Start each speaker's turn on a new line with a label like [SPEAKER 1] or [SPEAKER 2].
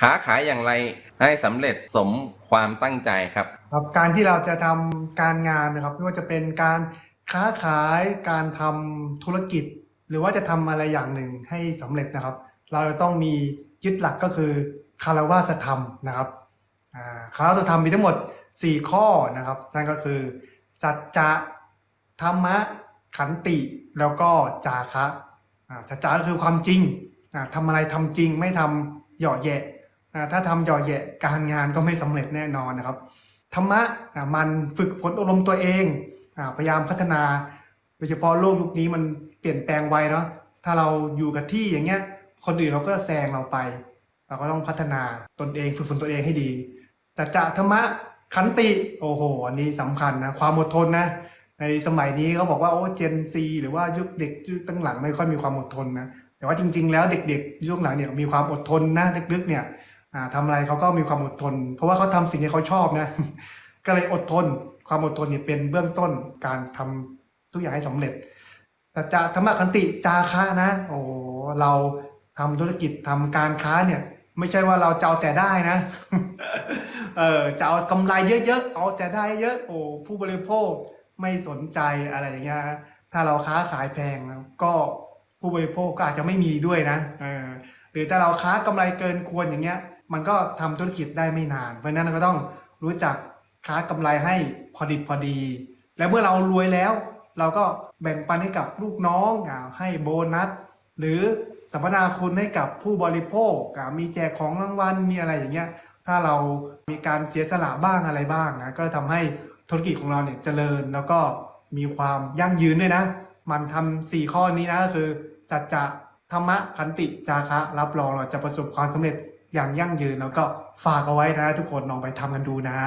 [SPEAKER 1] ค้าขายอย่างไรให้สำเร็จสมความตั้งใจครับ
[SPEAKER 2] ครับการที่เราจะทำการงานนะครับไม่ว่าจะเป็นการค้าขายการทำธุรกิจ หรือว่าจะทำอะไรอย่างหนึ่งให้สำเร็จนะครับ เราจะต้องมียึดหลักก็คือคารวะธรรมนะครับอ่าคารวะธรรมมีทั้งหมด 4 ข้อนะครับนั่นก็คือสัจจะธรรมะขันติแล้วก็จาคะอ่าสัจจะก็คือความจริงอ่าทำอะไรทำจริงไม่ทำเหยาะแยะอ่ ถ้าทำหยาะแยะการงานก็ไม่สำเร็จแน่นอนนะครับธรรมะมันฝึกฝนอบรมตัวเองพยายามพัฒนา โดยเฉพาะโลกยุคนี้มันเปลี่ยนแปลงไวเนาะถ้าเราอยู่กับที่อย่างเงี้ย คนอื่นเขาก็แซงเราไป เราก็ต้องพัฒนาตนเองฝึกฝนตัวเองให้ดีแต่จะธรรมะขันติโอ้โหอันนี้สำคัญนะความอดทนนะในสมัยนี้เขาบอกว่าโอ้เจนซีหรือว่ายุคเด็กยุคตั้งหลังไม่ค่อยมีความอดทนนะแต่ว่าจริง ๆ แล้วเด็กๆยุคหลังเนี่ยมีความอดทนนะลึกๆเนี่ย อ่าทำอะไรเขาก็มีความอดทน เพราะว่าเขาทำสิ่งที่เขาชอบนะ ก็เลยอดทน ความอดทนเนี่ยเป็นเบื้องต้นการทำทุกอย่างให้สำเร็จแต่จะธรรมะคันติจาคะนะ โอ้เราทำธุรกิจทำการค้าเนี่ย ไม่ใช่ว่าเราจะเอาแต่ได้นะ เออจะเอากำไรเยอะๆเอาแต่ได้เยอะ โอ้ผู้บริโภคไม่สนใจอะไรอย่างเงี้ยถ้าเราค้าขายแพงก็ผู้บริโภคก็อาจจะไม่มีด้วยนะเออหรือถ้าเราค้ากำไรเกินควรอย่างเงี้ย มันก็ทำธุรกิจได้ไม่นาน เพราะนั้นเราก็ต้องรู้จักค้ากำไรให้พอดีพอดี แล้วเมื่อเรารวยแล้ว เราก็แบ่งปันให้กับลูกน้องให้โบนัส หรือสัมมนาคุณให้กับผู้บริโภคมีแจกของรางวัลมีอะไรอย่างเงี้ยถ้าเรามีการเสียสละบ้างอะไรบ้างนะก็ทำให้ธุรกิจของเราเนี่ยเจริญแล้วก็มีความยั่งยืนด้วยนะ มันทำสี่ข้อนี้นะก็คือ สัจจะธรรมะขันติจาคะ รับรองเราจะประสบความสำเร็จ อย่างยั่งยืนแล้วก็ฝากเอาไว้นะทุกคนลองไปทำกันดูนะ